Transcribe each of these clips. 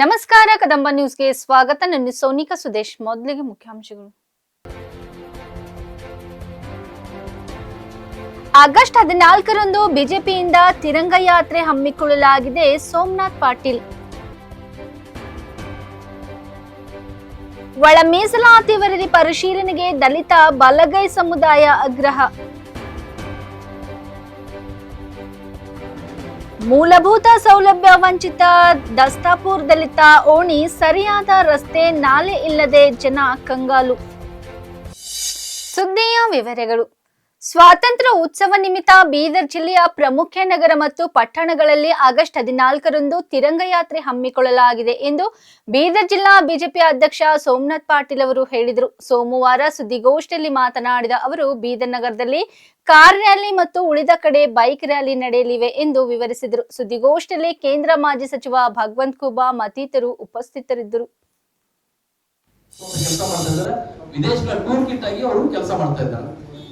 ನಮಸ್ಕಾರ, ಕದಂಬ ನ್ಯೂಸ್ಗೆ ಸ್ವಾಗತ. ನನ್ನ ಸೋನಿಕಾ ಸುದೇಶ್. ಮೊದಲಿಗೆ ಮುಖ್ಯಾಂಶಗಳು. ಆಗಸ್ಟ್ ಹದಿನಾಲ್ಕರಂದು ಬಿಜೆಪಿಯಿಂದ ತಿರಂಗ ಯಾತ್ರೆ ಹಮ್ಮಿಕೊಳ್ಳಲಾಗಿದೆ ಸೋಮನಾಥ್ ಪಾಟೀಲ್. ಒಳ ಮೀಸಲಾತಿ ವರದಿ ಪರಿಶೀಲನೆಗೆ ದಲಿತ ಬಲಗೈ ಸಮುದಾಯ ಆಗ್ರಹ. ಮೂಲಭೂತ ಸೌಲಭ್ಯ ವಂಚಿತ ದಸ್ತಾಪುರ್ ದಲಿತ ಓಣಿ ಸರಿಯಾದ ರಸ್ತೆ ನಾಲೆ ಇಲ್ಲದೆ ಜನ ಕಂಗಾಲು. ಸುದ್ದಿಯ ವಿವರಗಳು. ಸ್ವಾತಂತ್ರ್ಯ ಉತ್ಸವ ನಿಮಿತ್ತ ಬೀದರ್ ಜಿಲ್ಲೆಯ ಪ್ರಮುಖ ನಗರ ಮತ್ತು ಪಟ್ಟಣಗಳಲ್ಲಿ ಆಗಸ್ಟ್ ಹದಿನಾಲ್ಕರಂದು ತಿರಂಗ ಯಾತ್ರೆ ಹಮ್ಮಿಕೊಳ್ಳಲಾಗಿದೆ ಎಂದು ಬೀದರ್ ಜಿಲ್ಲಾ ಬಿಜೆಪಿ ಅಧ್ಯಕ್ಷ ಸೋಮನಾಥ್ ಪಾಟೀಲ್ ಅವರು ಹೇಳಿದರು. ಸೋಮವಾರ ಸುದ್ದಿಗೋಷ್ಠಿಯಲ್ಲಿ ಮಾತನಾಡಿದ ಅವರು, ಬೀದರ್ ನಗರದಲ್ಲಿ ಕಾರ್ ರ್ಯಾಲಿ ಮತ್ತು ಉಳಿದ ಕಡೆ ಬೈಕ್ ರ್ಯಾಲಿ ನಡೆಯಲಿವೆ ಎಂದು ವಿವರಿಸಿದರು. ಸುದ್ದಿಗೋಷ್ಠಿಯಲ್ಲಿ ಕೇಂದ್ರ ಮಾಜಿ ಸಚಿವ ಭಗವಂತ್ ಕುಬಾ ಮತ್ತಿತರು ಉಪಸ್ಥಿತರಿದ್ದರು. ವಿದೇಶಗಳ ಟೂರ್ ಕಿಟ್ ಆಗಿ ಅವರು ಕೆಲಸ ಮಾಡ್ತಾ ಇದ್ದಾರೆ.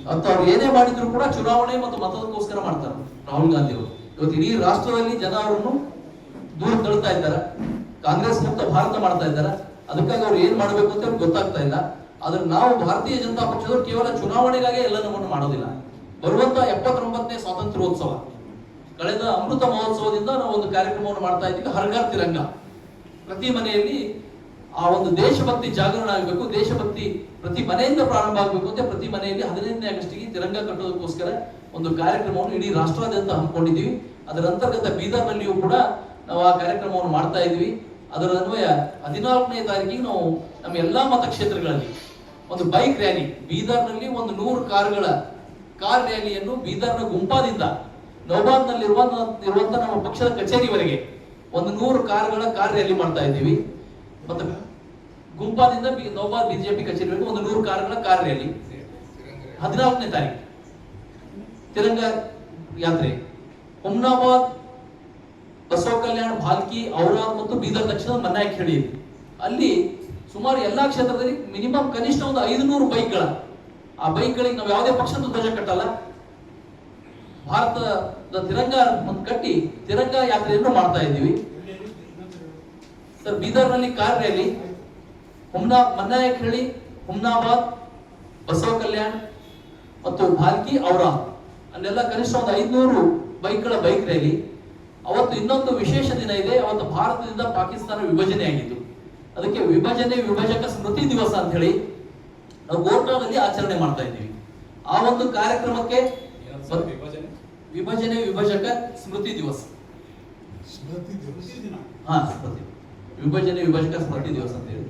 ಮತ್ತು ಅವ್ರು ಏನೇ ಮಾಡಿದ್ರು ಕೂಡ ಚುನಾವಣೆ ಮತ್ತು ಮತದಕ್ಕೋಸ್ಕರ ಮಾಡ್ತಾರೆ. ರಾಹುಲ್ ಗಾಂಧಿ ಅವರು. ಇವತ್ತು ಇಡೀ ರಾಷ್ಟ್ರದಲ್ಲಿ ಜನ ಅವರನ್ನು ದೂರ ತಳ್ತಾ ಇದ್ದಾರೆ. ಕಾಂಗ್ರೆಸ್ ಮುಕ್ತ ಭಾರತ ಮಾಡ್ತಾ ಇದ್ದಾರೆ. ಅದಕ್ಕಾಗಿ ಅವ್ರು ಏನ್ ಮಾಡಬೇಕು ಅಂತ ಅವ್ರಿಗೆ ಗೊತ್ತಾಗ್ತಾ ಇಲ್ಲ. ಆದ್ರೆ ನಾವು ಭಾರತೀಯ ಜನತಾ ಪಕ್ಷದವರು ಕೇವಲ ಚುನಾವಣೆಗಾಗಿ ಎಲ್ಲನವನ್ನು ಮಾಡೋದಿಲ್ಲ. ಬರುವಂತ ಎಪ್ಪತ್ತೊಂಬತ್ತನೇ ಸ್ವಾತಂತ್ರ್ಯೋತ್ಸವ. ಕಳೆದ ಅಮೃತ ಮಹೋತ್ಸವದಿಂದ ನಾವು ಒಂದು ಕಾರ್ಯಕ್ರಮವನ್ನು ಮಾಡ್ತಾ ಇದ್ದೀವಿ. ಹರ್ಘರ್ ತಿರಂಗ. ಪ್ರತಿ ಮನೆಯಲ್ಲಿ ಆ ಒಂದು ದೇಶಭಕ್ತಿ ಜಾಗರಣ ಆಗಬೇಕು, ದೇಶಭಕ್ತಿ ಪ್ರತಿ ಮನೆಯಿಂದ ಪ್ರಾರಂಭ ಆಗಬೇಕು ಅಂತ ಪ್ರತಿ ಮನೆಯಲ್ಲಿ ಹದಿನೈದನೇ ಆಗಸ್ಟಿಗೆ ತಿರಂಗ ಕಟ್ಟೋದಕ್ಕೋಸ್ಕರ ಒಂದು ಕಾರ್ಯಕ್ರಮವನ್ನು ಇಡೀ ರಾಷ್ಟ್ರಾದ್ಯಂತ ಹಮ್ಮಿಕೊಂಡಿದ್ದೀವಿ. ಅದರ ಅಂತರ್ಗತ ಬೀದರ್ನಲ್ಲಿಯೂ ಕೂಡ ನಾವು ಆ ಕಾರ್ಯಕ್ರಮವನ್ನು ಮಾಡ್ತಾ ಇದ್ವಿ ಅದರ ಅನ್ವಯ ಹದಿನಾಲ್ಕನೇ ತಾರೀಕಿಗೆ ನಾವು ನಮ್ಮ ಎಲ್ಲಾ ಮತಕ್ಷೇತ್ರಗಳಲ್ಲಿ ಒಂದು ಬೈಕ್ ರ್ಯಾಲಿ, ಬೀದರ್ನಲ್ಲಿ ಒಂದು ನೂರು ಕಾರುಗಳ ಕಾರ್ ರ್ಯಾಲಿಯನ್ನು ಬೀದರ್ನ ಗುಂಪಾದಿಂದ ನೌಬಾದ್ನಲ್ಲಿರುವ ಇರುವಂತಹ ನಮ್ಮ ಪಕ್ಷದ ಕಚೇರಿವರೆಗೆ ಒಂದು ನೂರು ಕಾರುಗಳ ಕಾರ್ ರ್ಯಾಲಿ ಮಾಡ್ತಾ ಇದ್ದೀವಿ. ಮತ್ತೆ ಗುಂಪಾದಿಂದ ನೌಬಾದ್ ಬಿಜೆಪಿ ಕಚೇರಿ ಒಂದು ನೂರು ಕಾರುಗಳ ಕಾರ್ ರ್ಯಾಲಿ ಹದಿನಾಲ್ಕನೇ ತಾರೀಕು. ತಿರಂಗ ಯಾತ್ರೆ. ಹುಮ್ನಾಬಾದ್ ಬಸವ ಕಲ್ಯಾಣ, ಭಾಲ್ಕಿ ಔರಾದ್ ಮತ್ತು ಬೀದರ್ ದಕ್ಷಿಣ ಮನ್ನಾಯಕ್ ಹೇಳಿ ಅಲ್ಲಿ ಸುಮಾರು ಎಲ್ಲಾ ಕ್ಷೇತ್ರದಲ್ಲಿ ಮಿನಿಮಮ್ ಕನಿಷ್ಠ ಒಂದು ಐದುನೂರು ಬೈಕ್ಗಳ. ಆ ಬೈಕ್ಗಳಿಗೆ ನಾವು ಯಾವುದೇ ಪಕ್ಷದ ಧ್ವಜ ಕಟ್ಟಲ್ಲ. ಭಾರತದ ತಿರಂಗ ಒಂದು ಕಟ್ಟಿ ತಿರಂಗ ಯಾತ್ರೆಯನ್ನು ಮಾಡ್ತಾ ಇದ್ದೀವಿ. ಸರ್ ಬೀದರ್ನಲ್ಲಿ ಕಾರ್ ರ್ಯಾಲಿ ಹುಮ್ನಾ ಮನ್ನಾಯಕ್ ಹೇಳಿ ಹುಮ್ನಾಬಾದ್ ಬಸವ ಕಲ್ಯಾಣ್ ಮತ್ತು ಭಾಲ್ಕಿ ಔರ ಅಲ್ಲೆಲ್ಲ ಕನಿಷ್ಠ ಒಂದು ಐದ್ನೂರು ಬೈಕ್ಗಳ ಬೈಕ್ ರ್ಯಾಲಿ ಅವತ್ತು ಇನ್ನೊಂದು ವಿಶೇಷ ದಿನ ಇದೆ. ಅವತ್ತು ಭಾರತದಿಂದ ಪಾಕಿಸ್ತಾನ ವಿಭಜನೆ ಆಗಿತ್ತು ಅದಕ್ಕೆ ವಿಭಜನೆ ವಿಭಜಕ ಸ್ಮೃತಿ ದಿವಸ ಅಂತ ಹೇಳಿ ನಾವು ಗೋರ್ಖಾದಲ್ಲಿ ಆಚರಣೆ ಮಾಡ್ತಾ ಇದ್ದೀವಿ. ಆ ಒಂದು ಕಾರ್ಯಕ್ರಮಕ್ಕೆ ವಿಭಜನೆ? ವಿಭಜಕ ಸ್ಮೃತಿ ದಿವಸ. ಹಾ ಸ್ಮೃತಿ ವಿಭಜನೆ, ವಿಭಜಕ ಸ್ಮೃತಿ ದಿವಸ ಅಂತ ಹೇಳಿ.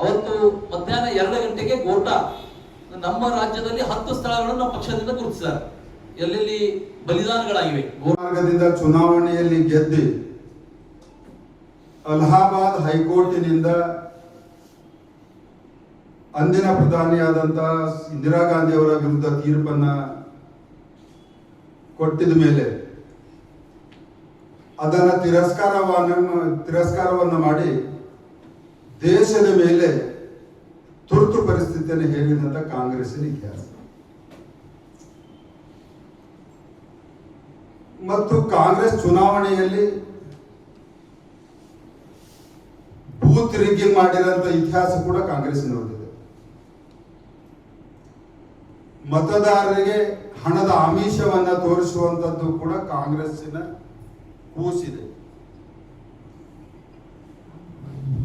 ಅವತ್ತು ಮಧ್ಯಾಹ್ನ ಎರಡು ಗಂಟೆಗೆ ಗೋಟಾ. ನಮ್ಮ ರಾಜ್ಯದಲ್ಲಿ ಹತ್ತು ಸ್ಥಳಗಳನ್ನು ಪಕ್ಷದಿಂದ ಗುರುತಿಸಿದ್ದಾರೆ. ಎಲ್ಲೆಲ್ಲಿ ಬಲಿದಾನಗಳಾಗಿವೆ? ಮಾರ್ಗದಿಂದ ಚುನಾವಣೆಯಲ್ಲಿ ಗೆದ್ದಿ ಅಲಹಾಬಾದ್ ಹೈಕೋರ್ಟಿನಿಂದ ಅಂದಿನ ಪ್ರಧಾನಿಯಾದಂತ ಇಂದಿರಾ ಗಾಂಧಿ ಅವರ ವಿರುದ್ಧ ತೀರ್ಪನ್ನ ಕೊಟ್ಟಿದ ಮೇಲೆ ಅದನ್ನ ತಿರಸ್ಕಾರವನ್ನ ತಿರಸ್ಕಾರವನ್ನ ಮಾಡಿ ದೇಶದ ಮೇಲೆ ತುರ್ತು ಪರಿಸ್ಥಿತಿಯನ್ನು ಹೇರಿದಂತ ಕಾಂಗ್ರೆಸ್ಸಿನ ಇತಿಹಾಸ. ಮತ್ತು ಕಾಂಗ್ರೆಸ್ ಚುನಾವಣೆಯಲ್ಲಿ ಬೂತ್ ರಿಗ್ಗಿಂಗ್ ಮಾಡಿರೋಂಥ ಇತಿಹಾಸ ಕೂಡ ಕಾಂಗ್ರೆಸ್ಸಿನವರದಿದೆ ಮತದಾರರಿಗೆ ಹಣದ ಆಮಿಷವನ್ನ ತೋರಿಸುವಂತದ್ದು ಕೂಡ ಕಾಂಗ್ರೆಸ್ಸಿನ ಕೂಸಿದೆ.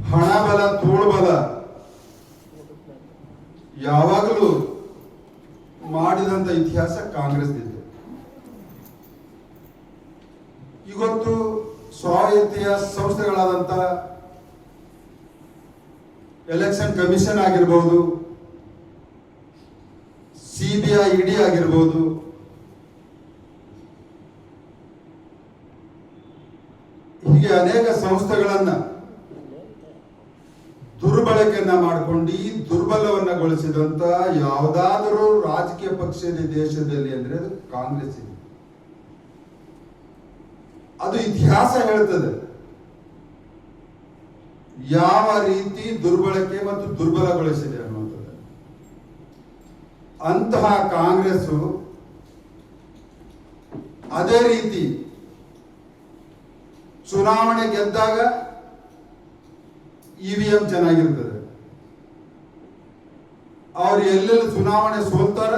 ಹಣ ಬಲ ತೋಳ್ಬಲ ಯಾವಾಗಲೂ ಮಾಡಿದಂತ ಇತಿಹಾಸ ಕಾಂಗ್ರೆಸ್ ಇದೆ ಇವತ್ತು ಸ್ವಾಯತ್ತೆಯ ಸಂಸ್ಥೆಗಳಾದಂತ ಎಲೆಕ್ಷನ್ ಕಮಿಷನ್ ಆಗಿರ್ಬೋದು ಸಿಬಿಐ ಇಡಿ ಆಗಿರ್ಬೋದು ಹೀಗೆ ಅನೇಕ ಸಂಸ್ಥೆಗಳನ್ನ ದುರ್ಬಳಕೆಯನ್ನ ಮಾಡಿಕೊಂಡು ಈ ದುರ್ಬಲವನ್ನಗೊಳಿಸಿದಂತ ಯಾವುದಾದರೂ ರಾಜಕೀಯ ಪಕ್ಷ ಇದೆ ದೇಶದಲ್ಲಿ ಅಂದ್ರೆ ಅದು ಕಾಂಗ್ರೆಸ್ ಇದೆ. ಅದು ಇತಿಹಾಸ ಹೇಳ್ತದೆ. ಯಾವ ರೀತಿ ದುರ್ಬಳಕೆ ಮತ್ತು ದುರ್ಬಲಗೊಳಿಸಿದೆ ಅನ್ನುವಂಥದ್ದು. ಅಂತಹ ಕಾಂಗ್ರೆಸ್ ಅದೇ ರೀತಿ ಚುನಾವಣೆ ಗೆದ್ದಾಗ ಇ ವಿ ಎಂ ಚೆನ್ನಾಗಿರ್ತದೆ. ಅವ್ರು ಎಲ್ಲೆಲ್ಲಿ ಚುನಾವಣೆ ಸೋಲ್ತಾರ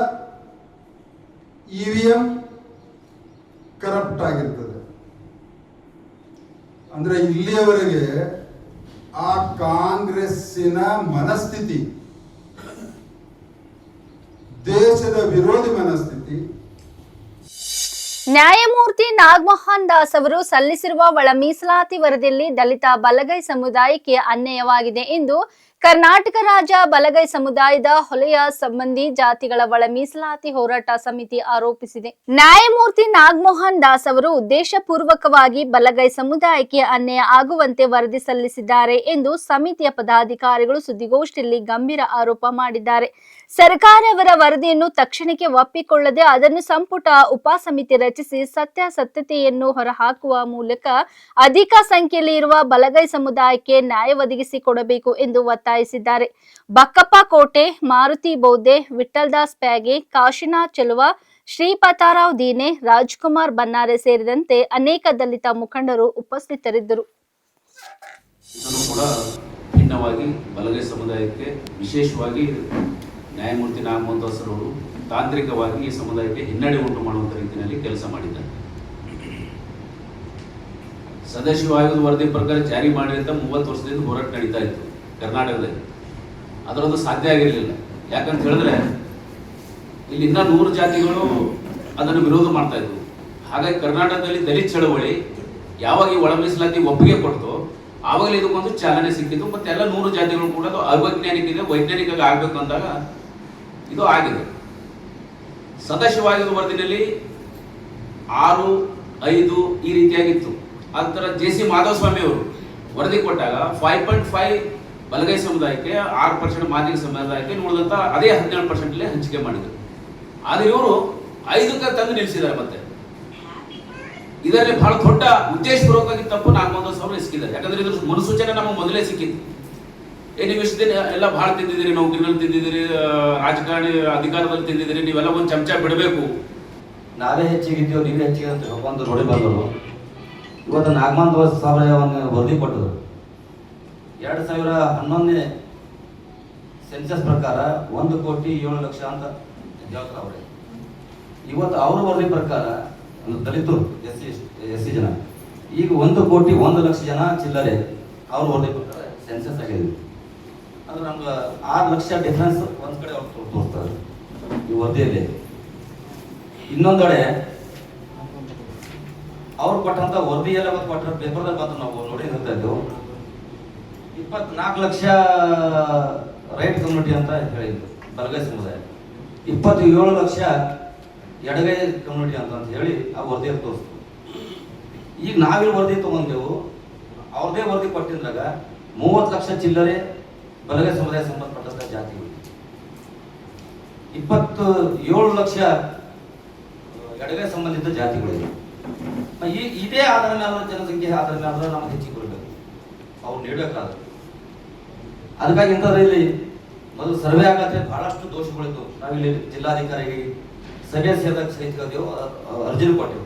ಇ ವಿ ಎಂ ಕರಪ್ಟ್ ಆಗಿರ್ತದೆ. ಅಂದ್ರೆ ಇಲ್ಲಿಯವರೆಗೆ ಆ ಕಾಂಗ್ರೆಸ್ಸಿನ ಮನಸ್ಥಿತಿ, ದೇಶದ ವಿರೋಧಿ ಮನಸ್ಥಿತಿ ನ್ಯಾಯಮೂರ್ತಿ ನಾಗಮೋಹನ್ ದಾಸ್ ಅವರು ಸಲ್ಲಿಸಿರುವ ಒಳ ಮೀಸಲಾತಿ ವರದಿಯಲ್ಲಿ ದಲಿತ ಬಲಗೈ ಸಮುದಾಯಕ್ಕೆ ಅನ್ಯಾಯವಾಗಿದೆ ಎಂದು ಕರ್ನಾಟಕ ರಾಜ್ಯ ಬಲಗೈ ಸಮುದಾಯದ ಹೊಲೆಯ ಸಂಬಂಧಿ ಜಾತಿಗಳ ಒಳ ಮೀಸಲಾತಿ ಹೋರಾಟ ಸಮಿತಿ ಆರೋಪಿಸಿದೆ. ನ್ಯಾಯಮೂರ್ತಿ ನಾಗಮೋಹನ್ ದಾಸ್ ಅವರು ಉದ್ದೇಶಪೂರ್ವಕವಾಗಿ ಬಲಗೈ ಸಮುದಾಯಕ್ಕೆ ಅನ್ಯಾಯ ಆಗುವಂತೆ ವರದಿ ಸಲ್ಲಿಸಿದ್ದಾರೆ ಎಂದು ಸಮಿತಿಯ ಪದಾಧಿಕಾರಿಗಳು ಸುದ್ದಿಗೋಷ್ಠಿಯಲ್ಲಿ ಗಂಭೀರ ಆರೋಪ ಮಾಡಿದ್ದಾರೆ. ಸರ್ಕಾರ ಅವರ ವರದಿಯನ್ನು ತಕ್ಷಣಕ್ಕೆ ಒಪ್ಪಿಕೊಳ್ಳದೆ ಅದನ್ನು ಸಂಪುಟ ಉಪಸಮಿತಿ ರಚಿಸಿ ಸತ್ಯಾಸತ್ಯತೆಯನ್ನು ಹೊರಹಾಕುವ ಮೂಲಕ ಅಧಿಕ ಸಂಖ್ಯೆಯಲ್ಲಿ ಇರುವ ಬಲಗೈ ಸಮುದಾಯಕ್ಕೆ ನ್ಯಾಯ ಒದಗಿಸಿಕೊಡಬೇಕು ಎಂದು ಒತ್ತಾಯಿಸಿದ್ದಾರೆ. ಬಕ್ಕಪ್ಪ ಕೋಟೆ, ಮಾರುತಿ ಬೌದ್ಧೆ ವಿಠಲ್ದಾಸ್ ಪ್ಯಾಗೆ, ಕಾಶಿನಾಥ್ ಚೆಲುವ, ಶ್ರೀಪತಾರಾವ್ ದೀನೆ, ರಾಜ್ಕುಮಾರ್ ಬನ್ನಾರೆ ಸೇರಿದಂತೆ ಅನೇಕ ದಲಿತ ಮುಖಂಡರು ಉಪಸ್ಥಿತರಿದ್ದರು. ಭಿನ್ನವಾಗಿ ಬಲಗೈ ಸಮುದಾಯಕ್ಕೆ ವಿಶೇಷವಾಗಿ ನ್ಯಾಯಮೂರ್ತಿ ನಾಗಮೋಹನ್ ದಾಸ್ ಅವರು ತಾಂತ್ರಿಕವಾಗಿ ಈ ಸಮುದಾಯಕ್ಕೆ ಹಿನ್ನಡೆ ಉಂಟು ಮಾಡುವಂಥ ರೀತಿಯಲ್ಲಿ ಕೆಲಸ ಮಾಡಿದ್ದಾರೆ. ಸದಾಶಿವ ಆಯೋಗದ ವರದಿ ಪ್ರಕಾರ ಜಾರಿ ಮಾಡಿದಂತ ಮೂವತ್ತು ವರ್ಷದಿಂದ ಹೋರಾಟ ನಡೀತಾ ಇತ್ತು. ಕರ್ನಾಟಕದಲ್ಲಿ. ಅದರದ್ದು ಸಾಧ್ಯ ಆಗಿರಲಿಲ್ಲ. ಯಾಕಂತ ಹೇಳಿದ್ರೆ ಇಲ್ಲಿ ಇನ್ನ ನೂರು ಜಾತಿಗಳು ಅದನ್ನು ವಿರೋಧ ಮಾಡ್ತಾ ಇದ್ವು. ಹಾಗಾಗಿ ಕರ್ನಾಟಕದಲ್ಲಿ ದಲಿತ ಚಳವಳಿ ಯಾವಾಗ ಈ ಒಳ ಮೀಸಲಾತಿ ಒಪ್ಪಿಗೆ ಕೊಡ್ತು, ಆವಾಗಲೇ ಇದಕ್ಕೊಂದು ಚಾಲನೆ ಸಿಕ್ಕಿತ್ತು. ಮತ್ತೆ ಎಲ್ಲ ನೂರು ಜಾತಿಗಳು ಕೂಡ ಅದು ಅವೈಜ್ಞಾನಿಕ ಇದೆ ವೈಜ್ಞಾನಿಕ ಆಗಬೇಕು ಅಂದಾಗ ಇದು ಆಗಿದೆ. ಸದಸ್ಯವಾಗಿರುವ ವರದಿನಲ್ಲಿ ಆರು, ಐದು ಈ ರೀತಿಯಾಗಿತ್ತು. ಆ ಥರ ಜೆ ಸಿ ಮಾಧವಸ್ವಾಮಿ ಅವರು ವರದಿ ಕೊಟ್ಟಾಗ ಫೈವ್ ಪಾಯಿಂಟ್ ಫೈವ್ ಬಲಗೈ ಸಮುದಾಯಕ್ಕೆ ಆರು ಪರ್ಸೆಂಟ್ ಮಾದಿಗ ಸಮುದಾಯಕ್ಕೆ ನೋಡಿದಂತ ಅದೇ ಹದಿನೇಳು ಪರ್ಸೆಂಟ್ ಹಂಚಿಕೆ ಮಾಡಿದರು. ಆದರೆ ಇವರು ಐದಕ್ಕೆ ತಂದು ನಿಲ್ಲಿಸಿದ್ದಾರೆ ಮತ್ತೆ. ಇದರಲ್ಲಿ ಬಹಳ ದೊಡ್ಡ ಉದ್ದೇಶಪೂರ್ವಕವಾಗಿ ತಪ್ಪು ಒಂದು ಸಾವಿರ ಸಿಕ್ಕಿದ್ದಾರೆ ಯಾಕಂದ್ರೆ ಇದ್ರ ಮುನ್ಸೂಚನೆ ನಮಗೆ ಮೊದಲೇ ಸಿಕ್ಕಿತ್ತು. ಏ, ನೀವು ಇಷ್ಟು ದಿನ ಎಲ್ಲ ಬಹಳ ತಿಂದಿದ್ದೀರಿ ನೌಕರಿನಲ್ಲಿ ತಿಂದಿದ್ದೀರಿ ರಾಜಕಾರಣಿ ಅಧಿಕಾರದಲ್ಲಿ ತಿಂದಿದ್ದೀರಿ, ನೀವೆಲ್ಲ ಒಂದು ಚಮಚ ಬಿಡಬೇಕು. ನಾವೇ ಹೆಚ್ಚಿಗಿದ್ದೀವೋ, ನೀವೇ ಹೆಚ್ಚಿಗೆ ಅಂತ ಒಂದು ರೋಡಿ ಬಂದರು ಇವತ್ತು ನಾಗಮಂತ ಸಾವಿರ ಒಂದು ವರದಿ ಕೊಟ್ಟರು ಎರಡು ಸಾವಿರ ಹನ್ನೊಂದನೇ ಸೆನ್ಸಸ್ ಪ್ರಕಾರ ಒಂದು ಕೋಟಿ ಏಳು ಲಕ್ಷ ಅಂತ ಹೇಳ್ತಾರೆ ಅವರೇ. ಇವತ್ತು ಅವರು ವರದಿ ಪ್ರಕಾರ, ಒಂದು ದಲಿತರು, ಎಸ್ ಸಿ ಎಸ್ ಸಿ ಜನ, ಈಗ ಒಂದು ಕೋಟಿ ಒಂದು ಲಕ್ಷ ಜನ ಚಿಲ್ಲರೆ ಅವ್ರ ವರದಿ ಪ್ರಕಾರ ಸೆನ್ಸಸ್ ಆಗಿದೆ ಅದು ನಮ್ಗೆ ಆರು ಲಕ್ಷ ಡಿಫ್ರೆನ್ಸ್ ಒಂದು ಕಡೆ ಅವ್ರು ತೋರಿಸ್ತಾರೆ ಈ ವರದಿಯಲ್ಲಿ. ಇನ್ನೊಂದೆಡೆ ಅವ್ರು ಕೊಟ್ಟಂತ ವರದಿಯಲ್ಲ ಕೊಟ್ಟರೆ ಪೇಪರ್ದಾಗ ಬಂದು ನಾವು ನೋಡಿ ಇದ್ದೆವು ಇಪ್ಪತ್ನಾಲ್ಕು ಲಕ್ಷ ರೈಟ್ ಕಮ್ಯುನಿಟಿ ಅಂತ ಹೇಳಿದ್ರು, ಬಲಗೈ ಸಮುದಾಯ. ಇಪ್ಪತ್ತೇಳು ಲಕ್ಷ ಎಡಗೈ ಕಮ್ಯುನಿಟಿ ಅಂತ ಅಂತ ಹೇಳಿ ಆ ವರದಿಯಲ್ಲಿ ತೋರಿಸ್ತು. ಈಗ ನಾವಿಲ್ಲಿ ವರದಿ ತಗೊಂಡೆವು, ಅವ್ರದೇ ವರದಿ ಕೊಟ್ಟಿದ್ರಾಗ ಮೂವತ್ತು ಲಕ್ಷ ಚಿಲ್ಲರೆ ಬಲಗೈ ಸಮುದಾಯ ಸಂಬಂಧಪಟ್ಟಂತ ಜಾತಿಗಳು ಇಪ್ಪತ್ತು ಏಳು ಲಕ್ಷ ಎಡಗೈ ಸಂಬಂಧಿತ ಜಾತಿಗಳಿವೆ ಈ, ಇದೇ ಆಧಾರ ಮೇಲೆ ಜನಸಂಖ್ಯೆ ಆಧಾರ ಮೇಲೆ ನಮ್ಗೆ ಹೆಚ್ಚಿಗೆ ಕೊಡಬೇಕು ಅವ್ರು ನೀಡಬೇಕಾದ್ರೆ. ಅದಕ್ಕಾಗಿ ಇಂಥದ್ರಲ್ಲಿ ಮೊದಲು ಸರ್ವೆ ಆಗತ್ತೆ, ಬಹಳಷ್ಟು ದೋಷಗಳಿತ್ತು ನಾವಿಲ್ಲಿ ಜಿಲ್ಲಾಧಿಕಾರಿಗೆ ಸಭೆ ಸೇರಿದಾಗ ಸಹಿತೇವು ಅರ್ಜಿನೂ ಕೊಟ್ಟೆವು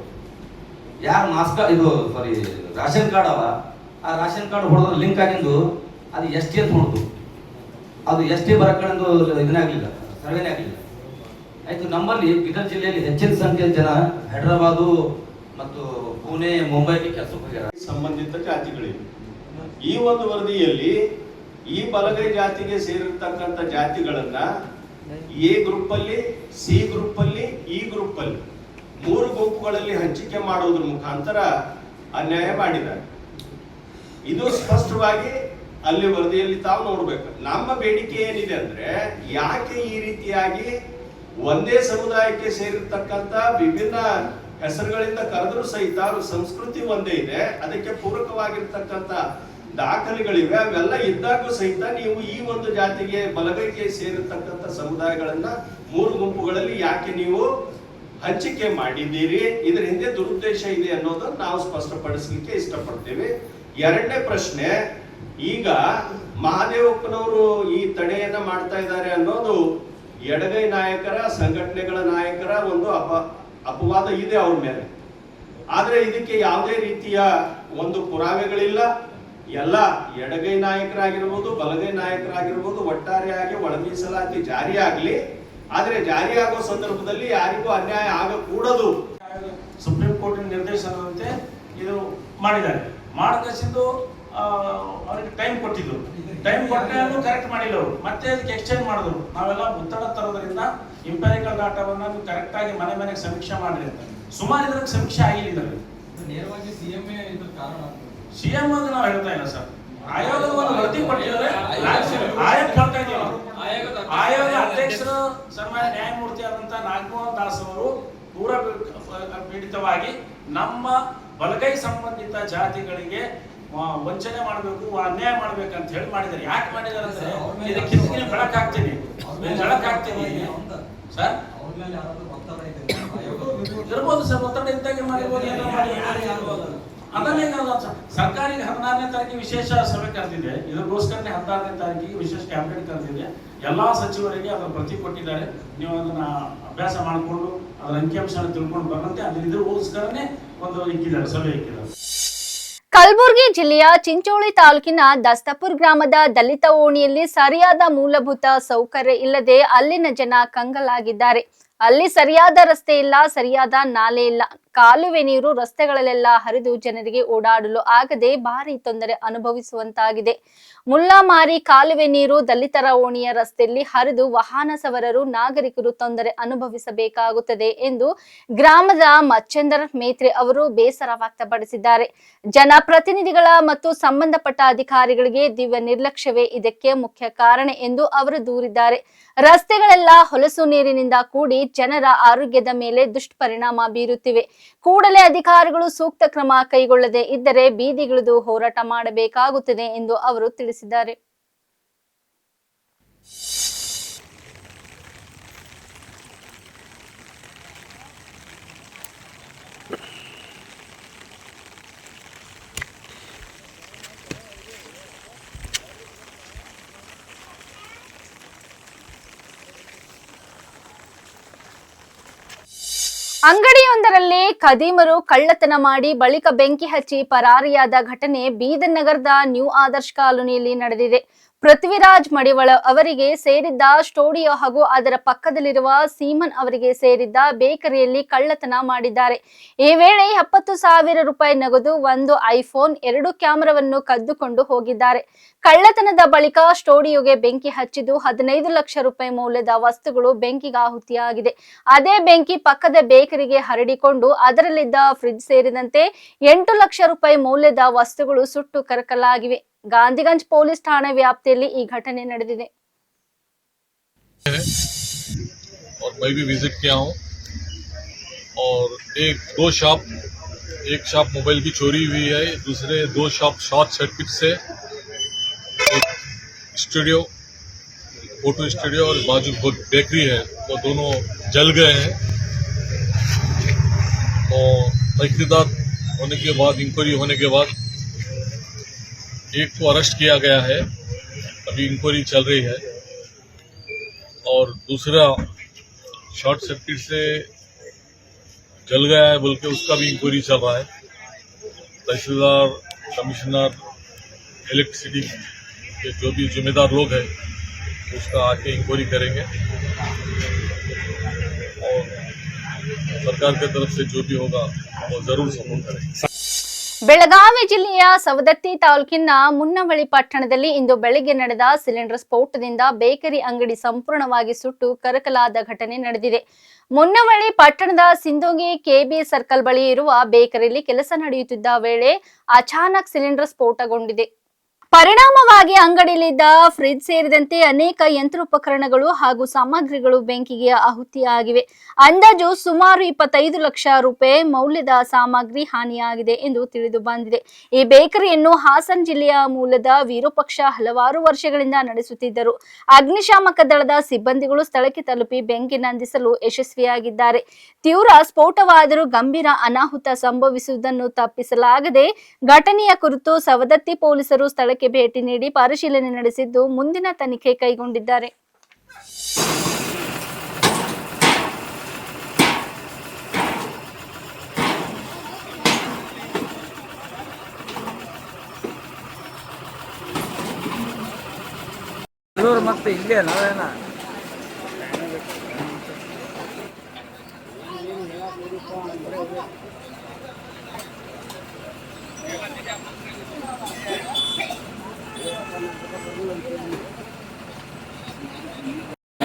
ಯಾರು ಮಾಸ್ ಕಾರ್ಡ್ ಇದು ಸಾರಿ ರಾಷನ್ ಕಾರ್ಡ್ ಅವ, ಆ ರಾಷನ್ ಕಾರ್ಡ್ ಹೊಡೆದ್ರೆ ಲಿಂಕ್ ಆಗಿಂದು ಅದು ಎಸ್ ಟಿ ಅಂತ ಹೊಡ್ದು. ಅದು ಎಸ್ ಟಿ ಬರಕಡೆಂದು ಇದನ್ನೇ ಆಗಲಿಲ್ಲ, ಸರ್ವೇನೇ ಆಗಲಿಲ್ಲ. ಆಯಿತು, ನಮ್ಮಲ್ಲಿ ಬೀದರ್ ಜಿಲ್ಲೆಯಲ್ಲಿ ಹೆಚ್ಚಿನ ಸಂಖ್ಯೆಯ ಜನ ಹೈದರಾಬಾದು ಮತ್ತು ಪುಣೆ, ಮುಂಬೈಗೆ ಕೆಲಸ ಹೋಗ್ಯಾರ. ಸಂಬಂಧಿತ ಜಾತಿಗಳಿವೆ. ಈ ಒಂದು ವರದಿಯಲ್ಲಿ ಈ ಬಲಗೈ ಜಾತಿಗೆ ಸೇರಿರ್ತಕ್ಕಂಥ ಜಾತಿಗಳನ್ನ ಎ ಗ್ರೂಪ್ ಅಲ್ಲಿ ಸಿ ಗ್ರೂಪ್ ಅಲ್ಲಿ ಇ ಗ್ರೂಪ್ ಅಲ್ಲಿ ಮೂರು ಗುಂಪುಗಳಲ್ಲಿ ಹಂಚಿಕೆ ಮಾಡುವುದರ ಮುಖಾಂತರ ಅನ್ಯಾಯ ಮಾಡಿದ್ದಾರೆ. ಇದು ಸ್ಪಷ್ಟವಾಗಿ ಅಲ್ಲಿ ವರದಿಯಲ್ಲಿ ತಾವು ನೋಡ್ಬೇಕು. ನಮ್ಮ ಬೇಡಿಕೆ ಏನಿದೆ ಅಂದ್ರೆ ಯಾಕೆ ಈ ರೀತಿಯಾಗಿ ಒಂದೇ ಸಮುದಾಯಕ್ಕೆ ಸೇರಿರ್ತಕ್ಕಂಥ ವಿಭಿನ್ನ ಹೆಸರುಗಳಿಂದ ಕರೆದರೂ ಸಹಿತ ಸಂಸ್ಕೃತಿ ಒಂದೇ ಇದೆ. ಅದಕ್ಕೆ ಪೂರಕವಾಗಿರ್ತಕ್ಕಂಥ ದಾಖಲೆಗಳಿವೆ, ಅವೆಲ್ಲ ಇದ್ದಾಗೂ ಸಹಿತ ನೀವು ಈ ಒಂದು ಜಾತಿಗೆ ಬಲಗೈಗೆ ಸೇರತಕ್ಕಂಥ ಸಮುದಾಯಗಳನ್ನ ಮೂರು ಗುಂಪುಗಳಲ್ಲಿ ಯಾಕೆ ನೀವು ಹಂಚಿಕೆ ಮಾಡಿದ್ದೀರಿ? ಇದರ ಹಿಂದೆ ದುರುದ್ದೇಶ ಇದೆ ಅನ್ನೋದನ್ನ ನಾವು ಸ್ಪಷ್ಟಪಡಿಸಲಿಕ್ಕೆ ಇಷ್ಟಪಡ್ತೇವೆ. ಎರಡನೇ ಪ್ರಶ್ನೆ, ಈಗ ಮಹಾದೇವಪ್ಪನವರು ಈ ತಡೆಯನ್ನ ಮಾಡ್ತಾ ಇದ್ದಾರೆ ಅನ್ನೋದು ಎಡಗೈ ನಾಯಕರ, ಸಂಘಟನೆಗಳ ನಾಯಕರ ಒಂದು ಅಪ, ಅಪವಾದ ಇದೆ ಅವ್ರ ಮೇಲೆ. ಆದ್ರೆ ಇದಕ್ಕೆ ಯಾವುದೇ ರೀತಿಯ ಒಂದು ಪುರಾವೆಗಳಿಲ್ಲ. ಎಲ್ಲ ಎಡಗೈ ನಾಯಕರಾಗಿರ್ಬೋದು ಬಲಗೈ ನಾಯಕರಾಗಿರ್ಬೋದು ಒಟ್ಟಾರೆಯಾಗಿ ಒಳ ಮೀಸಲಾತಿ ಜಾರಿಯಾಗಲಿ. ಆದರೆ ಆದ್ರೆ ಜಾರಿ ಆಗೋ ಸಂದರ್ಭದಲ್ಲಿ ಯಾರಿಗೂ ಅನ್ಯಾಯ ಆಗಕೂಡದು. ಸುಪ್ರೀಂ ಕೋರ್ಟಿನ ನಿರ್ದೇಶನದಂತೆ ಇದು ಮಾಡಿದ್ದಾರೆ. ಮಾಡಿದ್ದು ಅವ್ರಿಗೆ ಟೈಮ್ ಕೊಟ್ಟಿದ್ರು ಟೈಮ್ ಕೊಟ್ಟರೆ ಕರೆಕ್ಟ್ ಮಾಡಿಲ್ಲ ಅವರು. ಮತ್ತೆ ಅದಕ್ಕೆ ಎಕ್ಸ್ಚೇಂಜ್ ಮಾಡಿದ್ರು. ನಾವೆಲ್ಲ ಒತ್ತಡ ತರೋದ್ರಿಂದ ಇಂಪೆರಿಕಲ್ ಡಾಟಾವನ್ನ ನೀವು ಕರೆಕ್ಟ್ ಆಗಿ ಮನೆ ಮನೆಗೆ ಸಮೀಕ್ಷೆ ಮಾಡಿರಿ ಅಂತ. ಸುಮಾರು ಇದ್ರಿಗೆ ಸಮೀಕ್ಷೆ ಆಗಿಲ್ಲ ಇದ್ರಲ್ಲಿ ನೇರವಾಗಿ ಸಿಎಂ ಇದ್ರ ಕಾರಣ. ಸಿಎಂ ಅಂತ ನಾವು ಹೇಳ್ತಾ ಇಲ್ಲ ಸರ್. ಆಯೋಗದ ಒಂದು ವರದಿ ಕೊಟ್ಟಿದ್ದಾರೆ ಆಯೋಗ ಹೇಳ್ತಾ ಇದ್ದೀವಿ. ಆಯೋಗ ಅಧ್ಯಕ್ಷರು ಸನ್ಮಾನ್ಯ ನ್ಯಾಯಮೂರ್ತಿ ಆದಂತ ನಾಗಮೋಹನ್ ದಾಸ್ ಅವರು ಪೂರ ಪೀಡಿತವಾಗಿ ನಮ್ಮ ಬಲಗೈ ಸಂಬಂಧಿತ ಜಾತಿಗಳಿಗೆ ವಂಚನೆ ಮಾಡಬೇಕು ಅನ್ಯಾಯ ಮಾಡ್ಬೇಕು ಅಂತ ಹೇಳಿ ಮಾಡಿದ್ದಾರೆ. ಯಾಕೆ ಮಾಡಿದ್ದಾರೆ ಅಂದ್ರೆ ಇದಕ್ಕೆ ಬೆಳಕ್ ಹಾಕ್ತೀನಿ. ಬೆಳಕ್ ಹಾಕ್ತೀನಿ. ಸರ್? ಇರ್ಬೋದು ಸರ್ ಒತ್ತಡ ಇದ್ದಾಗ ಮಾಡಿರ್ಬೋದು. ಅದನ್ನೇ ಈಗ ಹದಿನಾರನೇ ತಾರೀಕಿಗೆ ವಿಶೇಷ ಸಭೆ ಕರೆದಿದೆ. ಇದಕ್ಕೋಸ್ಕರನೇ ಹದಿನಾರನೇ ತಾರೀಕಿಗೆ ವಿಶೇಷ ಕ್ಯಾಬಿನೆಟ್ ಕರೆದಿದೆ. ಎಲ್ಲಾ ಸಚಿವರಿಗೆ ಅದರ ಪ್ರತಿ ಕೊಟ್ಟಿದ್ದಾರೆ. ನೀವು ಅದನ್ನ ಅಭ್ಯಾಸ ಮಾಡಿಕೊಂಡು, ಅದರ ಅಂಕಿಅಂಶ ತಿಳ್ಕೊಂಡು ಬರಂತೆ ಅದ್ರ ಇದ್ರಗೋಸ್ಕರನೇ ಒಂದು ಇಕ್ಕಿದ್ದಾರೆ, ಸಭೆ ಇಕ್ಕಿದ್ದಾರೆ. ಕಲಬುರಗಿ ಜಿಲ್ಲೆಯ ಚಿಂಚೋಳಿ ತಾಲೂಕಿನ ದಸ್ತಪುರ್ ಗ್ರಾಮದ ದಲಿತ ಓಣಿಯಲ್ಲಿ ಸರಿಯಾದ ಮೂಲಭೂತ ಸೌಕರ್ಯ ಇಲ್ಲದೆ ಅಲ್ಲಿನ ಜನ ಕಂಗಲಾಗಿದ್ದಾರೆ. ಅಲ್ಲಿ ಸರಿಯಾದ ರಸ್ತೆ ಇಲ್ಲ, ಸರಿಯಾದ ನಾಲೆ ಇಲ್ಲ. ಕಾಲುವೆ ನೀರು ರಸ್ತೆಗಳಲ್ಲೆಲ್ಲ ಹರಿದು ಜನರಿಗೆ ಓಡಾಡಲು ಆಗದೆ ಭಾರಿ ತೊಂದರೆ ಅನುಭವಿಸುವಂತಾಗಿದೆ. ಮುಲ್ಲಾಮಾರಿ ಕಾಲುವೆ ನೀರು ದಲಿತರ ಓಣಿಯ ರಸ್ತೆಯಲ್ಲಿ ಹರಿದು ವಾಹನ ಸವರರು, ನಾಗರಿಕರು ತೊಂದರೆ ಅನುಭವಿಸಬೇಕಾಗುತ್ತದೆ ಎಂದು ಗ್ರಾಮದ ಮಚ್ಚಂದರ್ ಮೇತ್ರಿ ಅವರು ಬೇಸರ ವ್ಯಕ್ತಪಡಿಸಿದ್ದಾರೆ. ಜನಪ್ರತಿನಿಧಿಗಳ ಮತ್ತು ಸಂಬಂಧಪಟ್ಟ ಅಧಿಕಾರಿಗಳಿಗೆ ದಿವ್ಯ ನಿರ್ಲಕ್ಷ್ಯವೇ ಇದಕ್ಕೆ ಮುಖ್ಯ ಕಾರಣ ಎಂದು ಅವರು ದೂರಿದ್ದಾರೆ. ರಸ್ತೆಗಳೆಲ್ಲ ಹೊಲಸು ನೀರಿನಿಂದ ಕೂಡಿ ಜನರ ಆರೋಗ್ಯದ ಮೇಲೆ ದುಷ್ಪರಿಣಾಮ ಬೀರುತ್ತಿವೆ. ಕೂಡಲೇ ಅಧಿಕಾರಿಗಳು ಸೂಕ್ತ ಕ್ರಮ ಕೈಗೊಳ್ಳದೆ ಇದ್ದರೆ ಬೀದಿಗಿಳಿದು ಹೋರಾಟ ಮಾಡಬೇಕಾಗುತ್ತದೆ ಎಂದು ಅವರು ತಿಳಿಸಿದ್ದಾರೆ. ಅಂಗಡಿಯೊಂದರಲ್ಲಿ ಖದೀಮರು ಕಳ್ಳತನ ಮಾಡಿ ಬಳಿಕ ಬೆಂಕಿ ಹಚ್ಚಿ ಪರಾರಿಯಾದ ಘಟನೆ ಬೀದರ್ ನಗರದ ನ್ಯೂ ಆದರ್ಶ್ ಕಾಲೋನಿಯಲ್ಲಿ ನಡೆದಿದೆ. ಪೃಥ್ವಿರಾಜ್ ಮಡಿವಳ ಅವರಿಗೆ ಸೇರಿದ್ದ ಸ್ಟೋಡಿಯೋ ಹಾಗೂ ಅದರ ಪಕ್ಕದಲ್ಲಿರುವ ಸೀಮನ್ ಅವರಿಗೆ ಸೇರಿದ್ದ ಬೇಕರಿಯಲ್ಲಿ ಕಳ್ಳತನ ಮಾಡಿದ್ದಾರೆ. ಈ ವೇಳೆ ಎಪ್ಪತ್ತು ಸಾವಿರ ರೂಪಾಯಿ ನಗದು ಒಂದು ಐಫೋನ್, ಎರಡು ಕ್ಯಾಮೆರಾವನ್ನು ಕದ್ದುಕೊಂಡು ಹೋಗಿದ್ದಾರೆ. ಕಳ್ಳತನದ ಬಳಿಕ ಸ್ಟೋಡಿಯೋಗೆ ಬೆಂಕಿ ಹಚ್ಚಿದ್ದು ಹದಿನೈದು ಲಕ್ಷ ರೂಪಾಯಿ ಮೌಲ್ಯದ ವಸ್ತುಗಳು ಬೆಂಕಿಗಾಹುತಿಯಾಗಿದೆ ಅದೇ ಬೆಂಕಿ ಪಕ್ಕದ ಬೇಕರಿಗೆ ಹರಡಿಕೊಂಡು ಅದರಲ್ಲಿದ್ದ ಫ್ರಿಡ್ಜ್ ಸೇರಿದಂತೆ ಎಂಟು ಲಕ್ಷ ರೂಪಾಯಿ ಮೌಲ್ಯದ ವಸ್ತುಗಳು ಸುಟ್ಟು ಕರಕಲಾಗಿವೆ. ಗಾಂಧಿಗಂಜ್ ಪೊಲೀಸ್ ಠಾಣೆ ವ್ಯಾಪ್ತಿಯಲ್ಲಿ ಈ ಘಟನೆ ನಡೆದಿದೆ और मैं भी विजिट किया हूँ और एक दो शॉप एक शॉप मोबाइल की चोरी हुई है दूसरे दो शॉप शॉर्ट सर्किट से एक स्टूडियो फोटो स्टूडियो और बाजू बहुत बेकरी है वो दोनों जल गए हैं और तहकीकात होने के बाद इंक्वायरी होने के बाद एक को अरेस्ट किया गया है। अभी इंक्वायरी चल रही है। और दूसरा शॉर्ट सर्किट से जल गया है बोल के उसका भी इंक्वायरी चल रहा है। तहसीलदार कमिश्नर इलेक्ट्रिसिटी के जो भी जिम्मेदार लोग हैं, उसका आके इंक्वायरी करेंगे। और सरकार की तरफ़ से जो भी होगा, वो ज़रूर सपोर्ट करेंगे। ಬೆಳಗಾವಿ ಜಿಲ್ಲೆಯ ಸವದತ್ತಿ ತಾಲೂಕಿನ ಮುನ್ನವಳಿ ಪಟ್ಟಣದಲ್ಲಿ ಇಂದು ಬೆಳಗ್ಗೆ ನಡೆದ ಸಿಲಿಂಡರ್ ಸ್ಫೋಟದಿಂದ ಬೇಕರಿ ಅಂಗಡಿ ಸಂಪೂರ್ಣವಾಗಿ ಸುಟ್ಟು ಕರಕಲಾದ ಘಟನೆ ನಡೆದಿದೆ. ಮುನ್ನವಳ್ಳಿ ಪಟ್ಟಣದ ಸಿಂದೋಗಿ ಕೆಬಿ ಸರ್ಕಲ್ ಬಳಿ ಇರುವ ಬೇಕರಿಯಲ್ಲಿ ಕೆಲಸ ನಡೆಯುತ್ತಿದ್ದ ವೇಳೆ ಅಚಾನಕ್ ಸಿಲಿಂಡರ್ ಸ್ಫೋಟಗೊಂಡಿದೆ. ಪರಿಣಾಮವಾಗಿ ಅಂಗಡಿಯಲ್ಲಿದ್ದ ಫ್ರಿಡ್ಜ್ ಸೇರಿದಂತೆ ಅನೇಕ ಯಂತ್ರೋಪಕರಣಗಳು ಹಾಗೂ ಸಾಮಗ್ರಿಗಳು ಬೆಂಕಿಗೆ ಆಹುತಿಯಾಗಿವೆ. ಅಂದಾಜು ಸುಮಾರು ಇಪ್ಪತ್ತೈದು ಲಕ್ಷ ರೂಪಾಯಿ ಮೌಲ್ಯದ ಸಾಮಗ್ರಿ ಹಾನಿಯಾಗಿದೆ ಎಂದು ತಿಳಿದು ಬಂದಿದೆ. ಈ ಬೇಕರಿಯನ್ನು ಹಾಸನ್ ಜಿಲ್ಲೆಯ ಮೂಲದ ವಿರೂಪಕ್ಷ ಹಲವಾರು ವರ್ಷಗಳಿಂದ ನಡೆಸುತ್ತಿದ್ದರು. ಅಗ್ನಿಶಾಮಕ ದಳದ ಸಿಬ್ಬಂದಿಗಳು ಸ್ಥಳಕ್ಕೆ ತಲುಪಿ ಬೆಂಕಿ ನಂದಿಸಲು ಯಶಸ್ವಿಯಾಗಿದ್ದಾರೆ. ತೀವ್ರ ಸ್ಫೋಟವಾದರೂ ಗಂಭೀರ ಅನಾಹುತ ಸಂಭವಿಸುವುದನ್ನು ತಪ್ಪಿಸಲಾಗದೆ ಘಟನೆಯ ಕುರಿತು ಸವದತ್ತಿ ಪೊಲೀಸರು ಸ್ಥಳಕ್ಕೆ ಸ್ಥಳಕ್ಕೆ ಭೇಟಿ ನೀಡಿ ಪರಿಶೀಲನೆ ನಡೆಸಿದ್ದು ಮುಂದಿನ ತನಿಖೆ ಕೈಗೊಂಡಿದ್ದಾರೆ. ಮತ್ತೆ ಇಲ್ಲೇ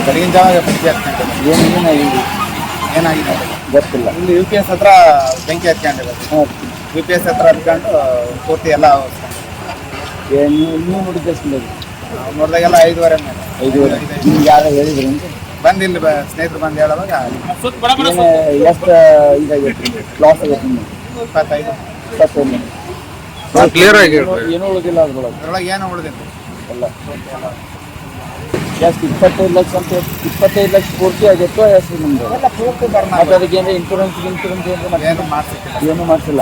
ಬೆಳಗಿನ ಜಾವ ಬೆಂಕಿ ಹತ್ಕೊಂಡಿದೆ ಏನು ಏನಾಗಿದೆ ಏನಾಗಿದೆ ಗೊತ್ತಿಲ್ಲ. ಇಲ್ಲಿ ಯು ಪಿ ಎಸ್ ಹತ್ರ ಬೆಂಕಿ ಹತ್ಕೊಂಡಿರೋದು ಯು ಪಿ ಎಸ್ ಹತ್ರ ಹತ್ಕೊಂಡು ಪೂರ್ತಿ ಎಲ್ಲ ನೀವು ನೋಡಿದ್ದೆ ನೋಡಿದಾಗೆಲ್ಲ ಐದುವರೆ ಮೇಲೆ. ಐದುವರೆ. ನಿಮ್ಗೆ ಯಾರು ಹೇಳಿದ್ರು ಬಂದು ಇಲ್ಲಿ ಬ- ಸ್ನೇಹಿತರು ಬಂದು ಹೇಳುವಾಗ ಎಷ್ಟು ಇದಾಗೈತಿ ಲಾಸ್ ಆಗೈತಿ ಇಪ್ಪತ್ತೈದು. ಇಪ್ಪತ್ತೈದು. ಕ್ಲಿಯರ್ ಆಗಿ ಏನೂ ಉಳಿದಿಲ್ಲ ಅದ್ರೊಳಗೆ ಏನು ಉಳಿದಿಲ್ಲ. ಎಲ್ಲ ಎಷ್ಟು ಇಪ್ಪತ್ತೈದು ಲಕ್ಷ ಅಂತ ಇಪ್ಪತ್ತೈದು ಲಕ್ಷ ಪೂರ್ತಿ ಆಗಿತ್ತು ಎಷ್ಟು ನಿಮ್ದು. ಮತ್ತೆ ಅದಕ್ಕೆ ಏನಾರ ಇನ್ಶೂರೆನ್ಸ್ ಇನ್ಶೂರೆನ್ಸ್ ಏನು ಮಾಡಿಸಿಲ್ಲ ಏನು ಮಾಡಿಸಿಲ್ಲ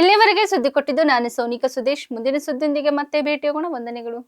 ಇಲ್ಲಿವರೆಗೆ ಸುದ್ದಿ ಕೊಟ್ಟಿದ್ದು ನಾನು ಸೋನಿಕಾ ಸುದೇಶ್. ಮುಂದಿನ ಸುದ್ದಿಯೊಂದಿಗೆ ಮತ್ತೆ ಭೇಟಿಯಾಗೋಣ ವಂದನೆಗಳು.